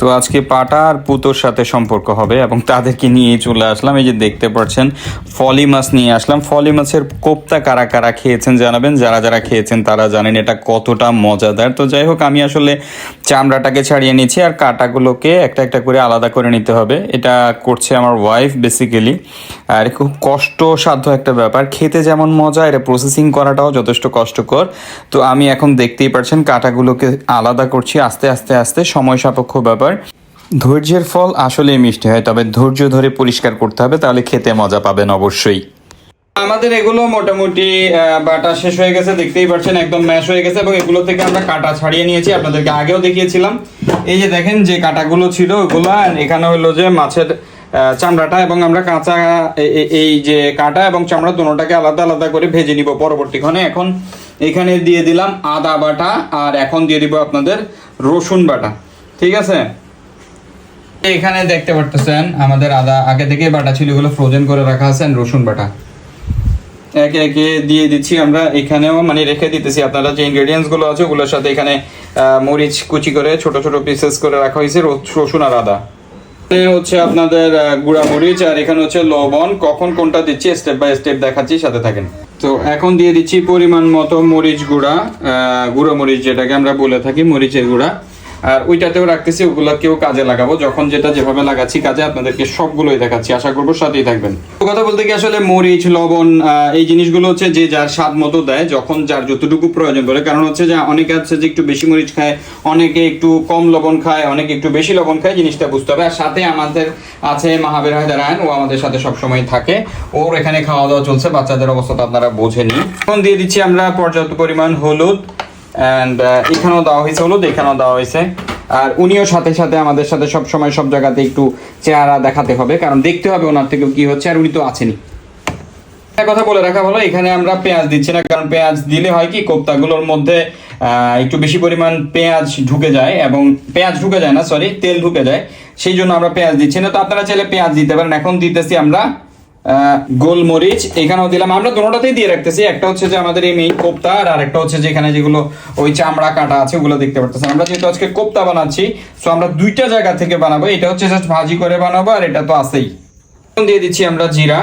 তো আজকে পাটা আর পুতোর সাথে সম্পর্ক হবে এবং তাদেরকে নিয়ে চলে আসলাম। এই যে দেখতে পাচ্ছেন, ফলি মাছ নিয়ে আসলাম। ফলি মাছের কোপ্তা কারা কারা খেয়েছেন জানাবেন। যারা যারা খেয়েছেন তারা জানেন এটা কতটা মজাদার। তো যাই হোক, আমি আসলে চামড়াটাকে ছাড়িয়ে নিচ্ছি আর কাটাগুলোকে একটা একটা করে আলাদা করে নিতে হবে। এটা করছে আমার ওয়াইফ বেসিক্যালি আর খুব কষ্টসাধ্য একটা ব্যাপার। খেতে যেমন মজা, এটা প্রসেসিং করাটাও যথেষ্ট কষ্টকর। তো আমি এখন দেখতেই পাচ্ছেন, কাটাগুলোকে আলাদা করছি। আস্তে আস্তে আস্তে সময় সাপেক্ষ ব্যাপার। ধৈর্যের ফল আসলেই মিষ্টি হয়, তবে ধৈর্য ধরে পরিষ্কার করতে হবে, তাহলে খেতে মজা পাবেন অবশ্যই। আমাদের এগুলো মোটামুটি বাটা শেষ হয়ে গেছে, দেখতেই পাচ্ছেন, একদম ম্যাশ হয়ে গেছে, এবং এগুলো থেকে আমরা কাটা ছাড়িয়ে নিয়েছি, আপনাদেরকে আগেও দেখিয়েছিলাম। এই যে দেখেন যে কাটাগুলো ছিল ওগুলো এখানে হলো যে মাছের চামড়াটা, এবং আমরা কাঁচা এই যে কাটা এবং চামড়া দুটোটাকে আলাদা আলাদা করে ভেজে নিব পরবর্তীক্ষণে এখন এখানে দিয়ে দিলাম আদা বাটা, আর এখন দিয়ে দিব আপনাদের রসুন বাটা। ঠিক আছে? এখানে দেখতে পারতেছেন, আমাদের আদা, আগে থেকে বাটা ছিল, এগুলো ফ্রোজেন করে রাখা আছে রসুন বাটা। একে একে দিয়ে দিচ্ছি আমরা, এখানেও মানে রেখে দিতেছি, আপনারা যে ইনগ্রেডিয়েন্টসগুলো আছে, ওগুলোর সাথে এখানে মরিচ কুচি করে, ছোট ছোট পিসেস করে রাখা হয়েছে রস- রসুন আর আদা। হচ্ছে আপনাদের গুঁড়া মরিচ, আর এখানে হচ্ছে লবণ। কখন কোনটা দিচ্ছি স্টেপ বাই স্টেপ দেখাচ্ছি, সাথে থাকেন। তো এখন দিয়ে দিচ্ছি পরিমাণ মতো মরিচ গুঁড়া গুঁড়ো মরিচ যেটাকে আমরা বলে থাকি, মরিচের গুঁড়া। আর ওইটাতেও রাখতেছি ওগুলোকেও কাজে লাগাবো। যখন যেটা যেভাবে লাগাচ্ছি কাজে, আপনাদেরকে সবগুলোই দেখাচ্ছি। আশা করব সাথেই থাকবেন। তো কথা বলতে কি আসলে মরিচ, লবণ এই জিনিসগুলো হচ্ছে যে যার স্বাদ মতো দেয়, যখন যার যতটুকু প্রয়োজন পড়ে। কারণ হচ্ছে যে অনেকে আছে যে একটু বেশি মরিচ খায়, অনেকে একটু কম লবণ খায়, অনেকে একটু বেশি লবণ খায়, জিনিসটা বুঝতে হবে। আর সাথে আমাদের আছে মাহাবের হায়দার আয়ন ও আমাদের সাথে সবসময় থাকে। ওর এখানে খাওয়া দাওয়া চলছে, বাচ্চাদের অবস্থা তো আপনারা বোঝেনি এখন দিয়ে দিচ্ছি আমরা পর্যাপ্ত পরিমাণ হলুদ। অ্যান্ড এখানেও দেওয়া হয়েছে, হলুদ এখানেও দেওয়া হয়েছে। আর উনিও সাথে সাথে আমাদের সাথে সব সময় সব জায়গাতে একটু চেহারা দেখাতে হবে, কারণ দেখতে হবে ওনার থেকে কি হচ্ছে, আর উনি তো একটা কথা বলে রাখা ভালো, এখানে আমরা পেঁয়াজ দিচ্ছি না, কারণ পেঁয়াজ দিলে হয় কি, কোপ্তাগুলোর মধ্যে একটু বেশি পরিমাণ পেঁয়াজ ঢুকে যায়, এবং পেঁয়াজ ঢুকে যায় না সরি তেল ঢুকে যায়, সেই জন্য আমরা পেঁয়াজ দিচ্ছি না। তো আপনারা চাইলে পেঁয়াজ দিতে পারেন, এখন দিতেছি আমরা গোলমরিচ, এখানেও দিলাম। আমরা দুটোটাতেই দিয়ে রাখতেছি। একটা হচ্ছে যে আমাদের এই মেইন কোপ্তা, আর আরেকটা হচ্ছে যে এখানে যেগুলো ওই চামড়া কাটা আছে, ওগুলো দেখতে পারতেছি আমরা যেহেতু আজকে কোপ্তা বানাচ্ছি সো আমরা দুইটা জায়গা থেকে বানাবো। এটা হচ্ছে জাস্ট ভাজি করে বানাবো, আর এটা তো আছেই। দিয়ে দিচ্ছি আমরা জিরা।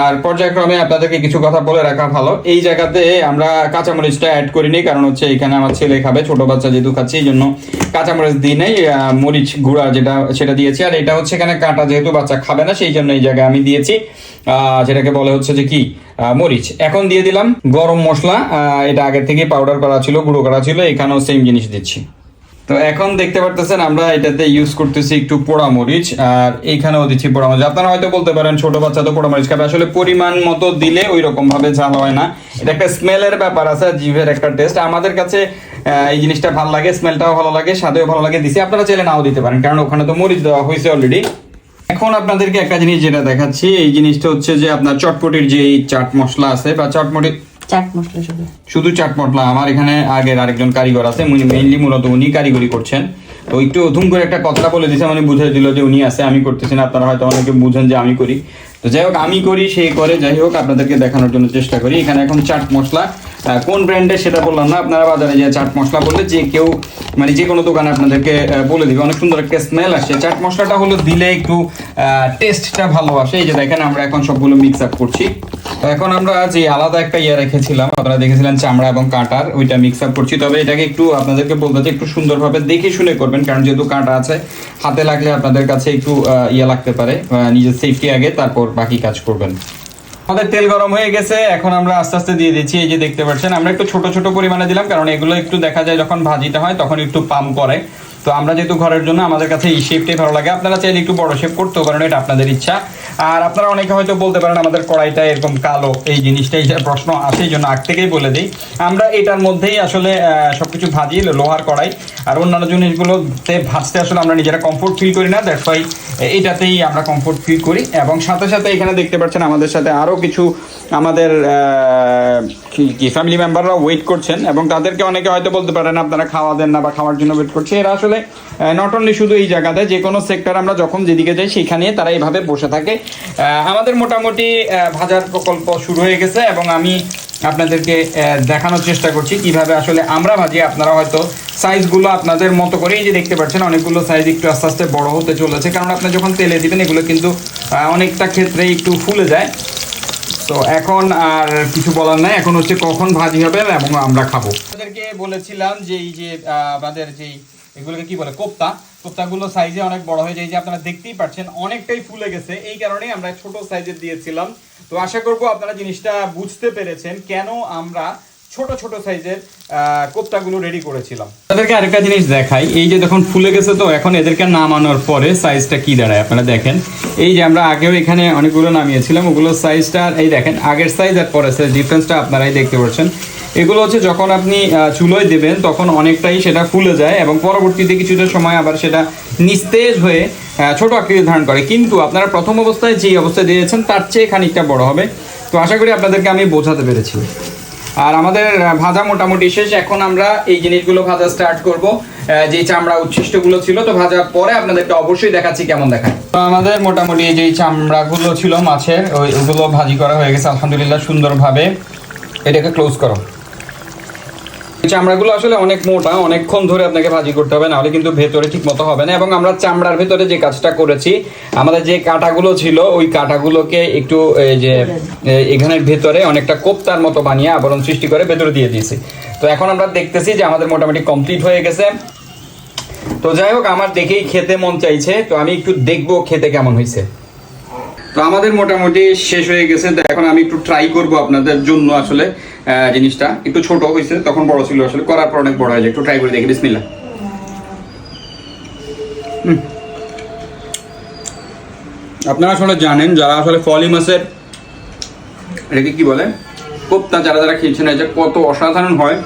আর পর্যায়ক্রমে আপনাদেরকে কিছু কথা বলে রাখা ভালো। এই জায়গাতে আমরা কাঁচামরিচটা অ্যাড করিনি, কারণ হচ্ছে এখানে আমার ছেলে খাবে, ছোট বাচ্চা যেহেতু খাচ্ছে, এই জন্য কাঁচামরিচ দিই নাই মরিচ গুঁড়া যেটা, সেটা দিয়েছি। আর এটা হচ্ছে এখানে কাঁটা যেহেতু বাচ্চা খাবে না, সেই জন্য এই জায়গায় আমি দিয়েছি যেটাকে বলে হচ্ছে যে কি মরিচ। এখন দিয়ে দিলাম গরম মশলা এটা আগে থেকে পাউডার করা ছিল, গুঁড়ো করা ছিল, এখানেও সেম জিনিস দিচ্ছি। তো এখন দেখতে পারতেছেন, আমরা এটাতে ইউজ করতেছি একটু পোড়া মরিচ আর এইখানেও দিচ্ছি পোড়া মরিচ আপনারা হয়তো বলতে পারেন, ছোট বাচ্চা তো পোড়া মরিচ খাবে, আসলে পরিমাণ মতো দিলে ওই রকম ভাবে ঝাল হয় না। এটা একটা স্মেলের ব্যাপার আছে, জিভের একটা টেস্ট আমাদের কাছে এই জিনিসটা ভালো লাগে, স্মেলটাও ভালো লাগে, স্বাদেও ভালো লাগে, দিছি। আপনারা চাইলে নাও দিতে পারেন, কারণ ওখানে তো মরিচ দেওয়া হয়েছে অলরেডি এখন আপনাদেরকে একটা জিনিস যেটা দেখাচ্ছি, এই জিনিসটা হচ্ছে যে আপনার চটপটির যে চাট মশলা আছে, বা চটপটি চাট মশলা শুধু। শুধু চাট মশলা, আমার এখানে আগের আরেকজন কারিগর আছে মেইনলি মূলত উনি কারিগরি করছেন। তো একটু ধুম করে একটা কথাটা বলে দিছে মানে বুঝিয়ে দিল যে উনি আছে, আমি করতেছি না, আপনারা হয়তো অনেকে বুঝেন যে আমি করি। তো যাই হোক, আমি করি, সে করে, যাই হোক, আপনাদেরকে দেখানোর জন্য চেষ্টা করি। এখানে এখন চাট মশলা কোন ব্র্যান্ডের সেটা বললাম না, আপনারা বাজারে যে চাট মশলা বললে যে কেউ মানে যে কোনো দোকানে আপনাদেরকে বলে দিবে। অনেক সুন্দর একটা স্মেল আসে। চাট মশলাটা হলো দিলে একটু টেস্টটা ভালো আসে। এই যে দেখেন, আমরা এখন সবগুলো মিক্স আপ করছি। এখন আমরা যে আলাদা একটা ইয়ে রেখেছিলাম। আপনারা দেখেছিলেন চামড়া এবং কাঁটার, ওইটা মিক্স আপ করছি। তবে এটাকে একটু আপনাদেরকে বলতে চাই, একটু সুন্দরভাবে দেখে শুনে করবেন, কারণ যেহেতু কাঁটা আছে, হাতে লাগলে আপনাদের কাছে একটু ইয়ে লাগতে পারে। নিজের সেফটি আগে, তারপর বাকি কাজ করবেন। আমাদের তেল গরম হয়ে গেছে, এখন আমরা আস্তে আস্তে দিয়ে দিচ্ছি। এই যে দেখতে পাচ্ছেন, আমরা একটু ছোট ছোট পরিমাণে দিলাম, কারণ এগুলো একটু দেখা যায় যখন ভাজিটা হয়, তখন একটু পাম করে। তো আমরা যেহেতু ঘরের জন্য, আমাদের কাছে এই শেপটাই ভালো লাগে। আপনারা চাইলে একটু বড় শেপ করতেও পারেন, এটা আপনাদের ইচ্ছা। আর আপনারা অনেকে হয়তো বলতে পারেন আমাদের কড়াইটা এরকম কালো, এই জিনিসটাই প্রশ্ন আসে, এই জন্য আগ থেকেই বলে দিই। আমরা এটার মধ্যেই আসলে সব কিছু ভাজি লোহার কড়াই আর অন্যান্য জিনিসগুলোতে ভাজতে আসলে আমরা নিজেরা কমফোর্ট ফিল করি না দ্যাটস ওয়াই এটাতেই আমরা কমফোর্ট ফিল করি। এবং সাথে সাথে এখানে দেখতে পাচ্ছেন আমাদের সাথে আরও কিছু আমাদের কি- ফ্যামিলি মেম্বাররা ওয়েট করছেন এবং তাদেরকে অনেকে হয়তো বলতে পারেন, আপনারা খাওয়া দেন না বা খাওয়ার জন্য ওয়েট করছে। এরা আসলে নট অনলি শুধু এই জায়গাতে যে কোনো সেক্টর আমরা যখন যেদিকে যাই, সেখানে তারা এইভাবে বসে থাকে। আমাদের মোটামুটি ভাজার প্রকল্প শুরু হয়ে গেছে এবং আমি আপনাদেরকে দেখানোর চেষ্টা করছি কীভাবে আসলে আমরা ভাজি। আপনারা হয়তো সাইজগুলো আপনাদের মতো করেই যে দেখতে পাচ্ছেন, অনেকগুলো সাইজ একটু আস্তে আস্তে বড় হতে চলেছে। কারণ আপনি যখন তেলে দিবেন, এগুলো কিন্তু অনেকটা ক্ষেত্রে একটু ফুলে যায়। তো এখন আর কিছু বলার নাই। এখন হচ্ছে কখন ভাজি হবে এবং আমরা খাব। তাদেরকে বলেছিলাম যে এই যে আমাদের যেই এগুলোকে কি বলে, কোপ্তা। কোপ্তাগুলো সাইজে অনেক বড় হয়ে যায়। যে আপনারা দেখতেই পাচ্ছেন, অনেকটাই ফুলে গেছে। এই কারণেই আমরা ছোট সাইজের দিয়েছিলাম। তো আশা করব আপনারা জিনিসটা বুঝতে পেরেছেন কেন আমরা ছোট ছোট সাইজের কোপ্তাগুলো রেডি করেছিলাম। তাদেরকে আরেকটা জিনিস দেখাই। এই যে যখন ফুলে গেছে তো, এখন এদেরকে নামানোর পরে সাইজটা কি দাঁড়ায়, আপনারা দেখেন। এই যে আমরা আগেও এখানে অনেকগুলো নামিয়েছিলাম, ওগুলো সাইজটা এই দেখেন, আগের সাইজ আর পরের সাইজ ডিফারেন্সটা আপনারাই দেখতে পাচ্ছেন। এগুলো হচ্ছে যখন আপনি চুলোয় দেবেন, তখন অনেকটাই সেটা ফুলে যায় এবং পরবর্তীতে কিছুটা সময় আবার সেটা নিস্তেজ হয়ে ছোট আকৃতি ধারণ করে। কিন্তু আপনারা প্রথম অবস্থায় যে অবস্থায় দিয়েছেন, তার চেয়ে খানিকটা বড় হবে। তো আশা করি আপনাদেরকে আমি বোঝাতে পেরেছি। আর আমাদের ভাজা মোটামুটি শেষ। এখন আমরা এই জিনিসগুলো ভাজা স্টার্ট করব। যে চামড়া উচ্ছিষ্টগুলো ছিল, তো ভাজার পরে আপনাদেরকে অবশ্যই দেখাচ্ছি কেমন দেখায়। তো আমাদের মোটামুটি যে চামড়াগুলো ছিল মাছের ওইগুলো ভাজি করা হয়ে গেছে, আলহামদুলিল্লাহ সুন্দরভাবে। এটাকে ক্লোজ করো। চামড়াগুলো আসলে অনেক মোটা, অনেকক্ষণ ধরে আপনাকে ভাজি করতে হবে, নাহলে কিন্তু ভেতরে ঠিক মতো হবে না। এবং আমরা চামড়ার ভেতরে যে কাজটা করেছি, আমাদের যে কাঁটাগুলো ছিল, ওই কাঁটাগুলোকে একটু যে এখানের ভেতরে অনেকটা কোপ্তার মতো বানিয়ে আবরণ সৃষ্টি করে ভেতরে দিয়ে দিয়েছি। তো এখন আমরা দেখতেছি যে আমাদের মোটামুটি কমপ্লিট হয়ে গেছে। তো যাই হোক, আমার দেখেই খেতে মন চাইছে, তো আমি একটু দেখব খেতে কেমন হয়েছে। তো আমাদের মোটামুটি শেষ হয়ে গেছে। তো এখন আমি একটু ট্রাই করব আপনাদের জন্য আসলে জিনিসটা। একটু ছোট হয়েছে তখন বড় ছিল আসলে, করার পর অনেক বড় হয়ে যায়। একটু ট্রাই করে দেখি বিসমিল্লা। আপনারা আসলে জানেন, যারা আসলে ফলি মাছের, এটাকে কি বলে? কোপ্তা যারা যারা খেয়েছেন এটা কত অসাধারণ হয়,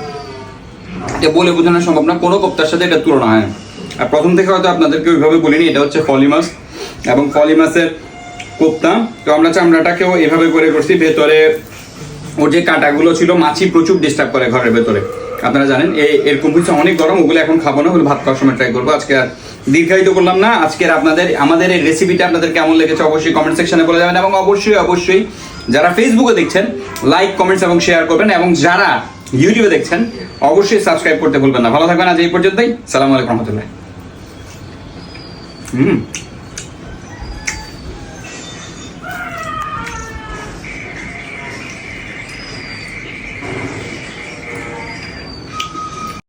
এটা বলে বোঝানো সম্ভব না, কোনো কোপ্তার সাথে এটা তুলনা হয় আর প্রথম থেকে হয়তো আপনাদেরকে ওইভাবে বলিনি, এটা হচ্ছে ফলি মাছ। এবং ফলি মাছের কোপ্তা। তো আমরা চামড়াটাকেও এভাবে করে করছি, ভেতরে ওর যে কাঁটাগুলো ছিল, মাছি প্রচুর ডিস্টার্ব করে ঘরের ভেতরে। আপনারা জানেন, এই এরকম হচ্ছে অনেক গরম, ওগুলো এখন খাব না, ওগুলো ভাত খাওয়ার সময় ট্রাই করব। আজকে আর দীর্ঘায়িত করলাম না, আজকের আপনাদের, আমাদের এই রেসিপিটা আপনাদের কেমন লেগেছে অবশ্যই কমেন্ট সেকশনে বলে যাবেন এবং অবশ্যই অবশ্যই যারা ফেসবুকে দেখছেন লাইক কমেন্টস এবং শেয়ার করবেন, এবং যারা ইউটিউবে দেখছেন, অবশ্যই সাবস্ক্রাইব করতে ভুলবেন না। ভালো থাকবেন, আজ এই পর্যন্তই। সালাম আলাইকুম রহমতুল্লাহ। হুম।